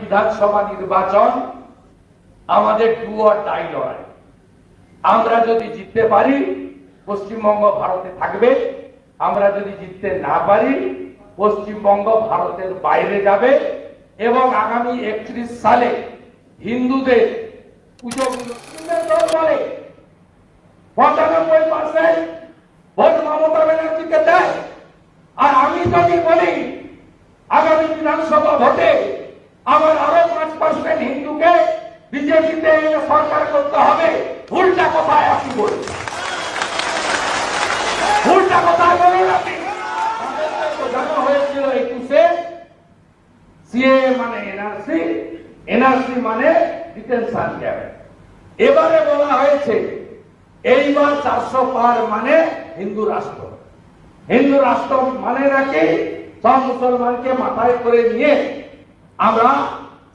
বিধানসভা নির্বাচন আমাদের ডু আর ডাই লড়াই আমরা যদি জিততে পারি, পশ্চিমবঙ্গ ভারতে থাকবে। আমরা যদি জিততে না পারি, পশ্চিমবঙ্গ ভারতের বাইরে যাবে এবং আগামী একত্রিশ সালে হিন্দুদের হিন্দুদের পঁচানব্বই পার্সেন্ট ভোট মমতা ব্যানার্জিকে দেয়। আর আমি যদি বলি, আগামী বিধানসভা ভোটে আমার আরও পাঁচ পার্সেন্ট হিন্দুকে বিজেপিতে সরকার করতে হবে, ভুলটা কোথায় আপনি বলুন? ভুলটা কোথায় বলুন আপনি? বোঝানো হয়েছিল একুশে সিএ মানে এনআরসি এনআরসি মানে ডিটেনশন ক্যাম্প এবারে বলা হয়েছে, এইবার চারশো পার মানে হিন্দু রাষ্ট্র। হিন্দু রাষ্ট্র মানে নাকি সব মুসলমানকে মাথায় করে নিয়ে আমরা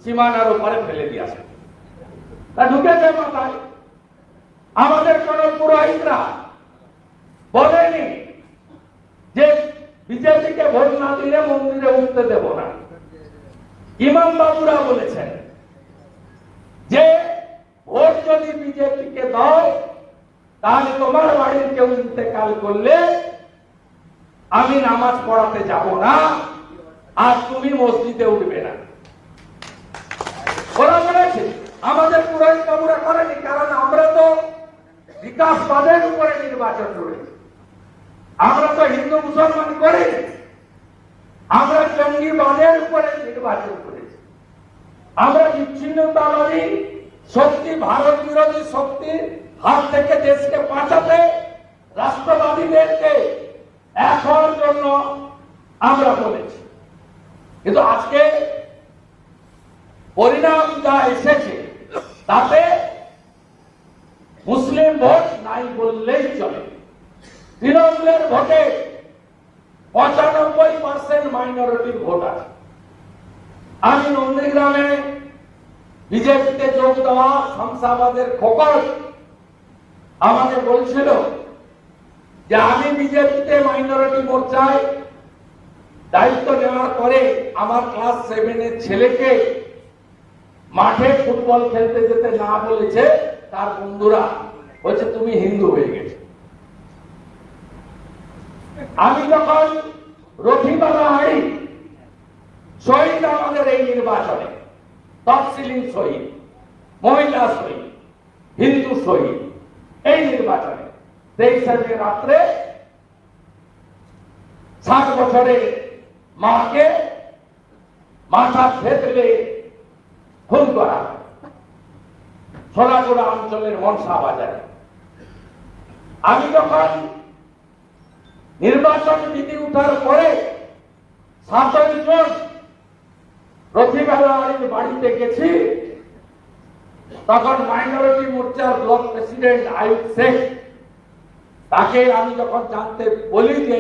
সীমানার উপরে ফেলে দিয়ে আসি তা ঢুকেছে মাথায় আমাদের কোন পুরোহিতরা বলেনি যে বিজেপিকে ভোট না দিলে মন্দিরে উঠতে দেব না। ইমাম বাবুরা বলেছেন যে ভোট যদি বিজেপিকে দাও, তাহলে তোমার বাড়ির কেউ ইন্তেকাল করলে আমি নামাজ পড়াতে যাব না আর তুমি মসজিদে উঠবে না। ওরা বলেছে আমাদের পুরোহিত বাবুরা করেনি, কারণ আমরা তো বিকাশবাদের উপরে নির্বাচন করেছি আমরা তো হিন্দু, মুসলমান করি আমরা জঙ্গিবাদের উপরে নির্বাচন করেছি। আমরা বিচ্ছিন্নতাবাদী শক্তি, ভারত বিরোধী শক্তির হাত থেকে দেশকে বাঁচাতে রাষ্ট্রবাদীদেরকে এখন জন্য আমরা বলেছি কিন্তু আজকে তাতে মুসলিম ভোট নাই বললেই চলে। তৃণমূলের ভোটে পঁচানব্বই পার্সেন্ট মাইনরিটির ভোট আছে। আমি নন্দীগ্রামে বিজেপিতে যোগ দেওয়া শমশাবাদের খোকর আমাকে বলছিল যে আমি বিজেপিতে মাইনরিটি মোর্চায় দায়িত্ব নেওয়ার পরে আমার ক্লাস সেভেনের ছেলেকে মাঠে ফুটবল খেলতে যেতে না বলেছে তার বন্ধুরা, বলছে, তুমি হিন্দু হয়ে গেছে। আমি যখন রথিবালা হাড়ি শহীদ আমাদের এই নির্বাচনে, তফসিলিং শহীদ, মহিলা শহীদ, হিন্দু শহীদ, এই নির্বাচনে তেইশে মে রাত্রে ষাট বছরে মাকে মাথা থেতলে খুন করা। সোনাগুড়া অঞ্চলের মনসা বাজারে আমি যখন নির্বাচন বিধি উঠার পরে সাতই রথিবেলার বাড়িতে গেছি, তখন মাইনরিটি মোর্চার ব্লক প্রেসিডেন্ট আয়ুব শেখ তাকে আমি যখন জানতে বলি যে,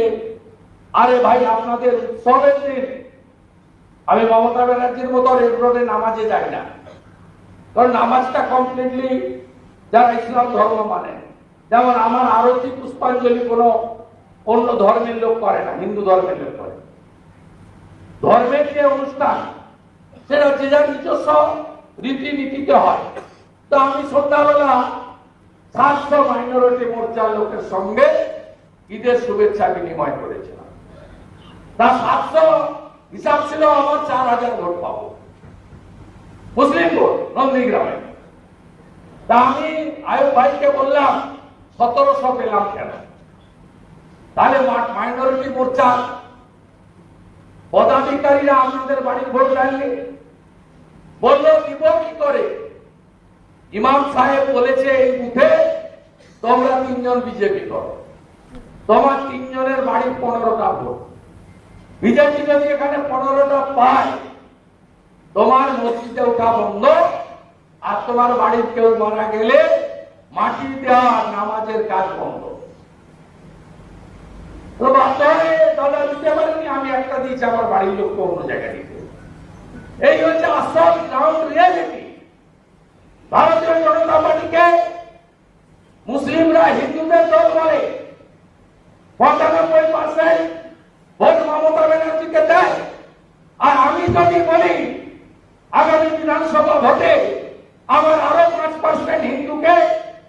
আরে ভাই, আপনাদের উৎসবের দিন আমি মমতা ব্যানার্জির মতো রেড রোডে নামাজে যাই না। কারণ নামাজটা কমপ্লিটলি যারা ইসলাম ধর্ম মানে যেমন আমার আরতি পুষ্পাঞ্জলি কোনো অন্য ধর্মের লোক করে না, হিন্দু ধর্মের লোক করে। ধর্মের যে অনুষ্ঠান, সেটা যে যার নিজস্ব রীতিনীতিতে হয়। তো আমি সন্ধ্যাবেলা সাতশো মাইনরিটি মোর্চার লোকের সঙ্গে ঈদের শুভেচ্ছা বিনিময় করেছিলাম। তা সাতশো হিসাব ছিল আমার চার হাজার ভোট পাবো। মুসলিম ভোট নন্দীগ্রামে। তা আমি আয়ুব ভাইকে বললাম, সতেরোশো পেলাম কেন? তাহলে মাইনরিটি মোর্চা পদাধিকারীরা আপনাদের বাড়ির ভোট দেননি। বলল, দিব কি করে? ইমাম সাহেব বলেছে, এই বুথে তোমরা তিনজন বিজেপি করো। তোমার তিনজনের বাড়ির পনেরোটা ভোট। বিজেপি যদি এখানে পনেরোটা পায়, তোমার মসজিদে ওঠা বন্ধ, আর তোমার বাড়ির কেউ মারা গেলে মাটি দেওয়া নামাজের কাজ বন্ধ। তো বাচ্চারে দাদা দিতে আমি একটা দিয়েছি, আমার বাড়ির লোককে অন্য জায়গায় দিতে। এই হচ্ছে আসল গ্রাউন্ড রিয়ালিটি ভারতীয় জনতা পার্টিকে মুসলিমরা হিন্দুদের দল বলে, পঁচানব্বই পার্সেন্ট ভোট মমতা ব্যানার্জিকে দেয়। আর আমি যদি বলি, আগামী বিধানসভা ভোটে আমার আরও পাঁচ পার্সেন্ট হিন্দুকে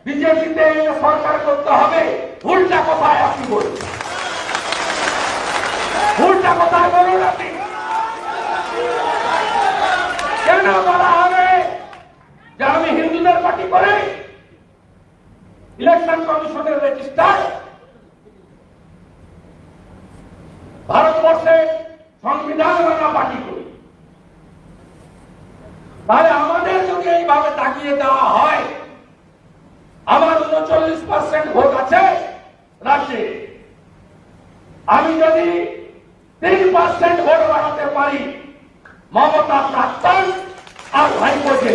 বিজেপিতে সরকার করতে হবে, ভুলটা কোথায় আপনি বলুন? ভুলটা কোথায় বলুন আপনি? কেন বলা হবে যে আমি হিন্দুদের পার্টি করে? ইলেকশন কমিশনের রেজিস্টার মানা পার্টি করি। তাহলে আমাদের যদি এইভাবে তাকিয়ে দেওয়া হয়, আমার উনচল্লিশ পার্সেন্ট ভোট আছে রাজ্যে। আমি যদি তিন পার্সেন্ট ভোট বাড়াতে পারি, মমতা প্রাক্তন আর ভাইপোকে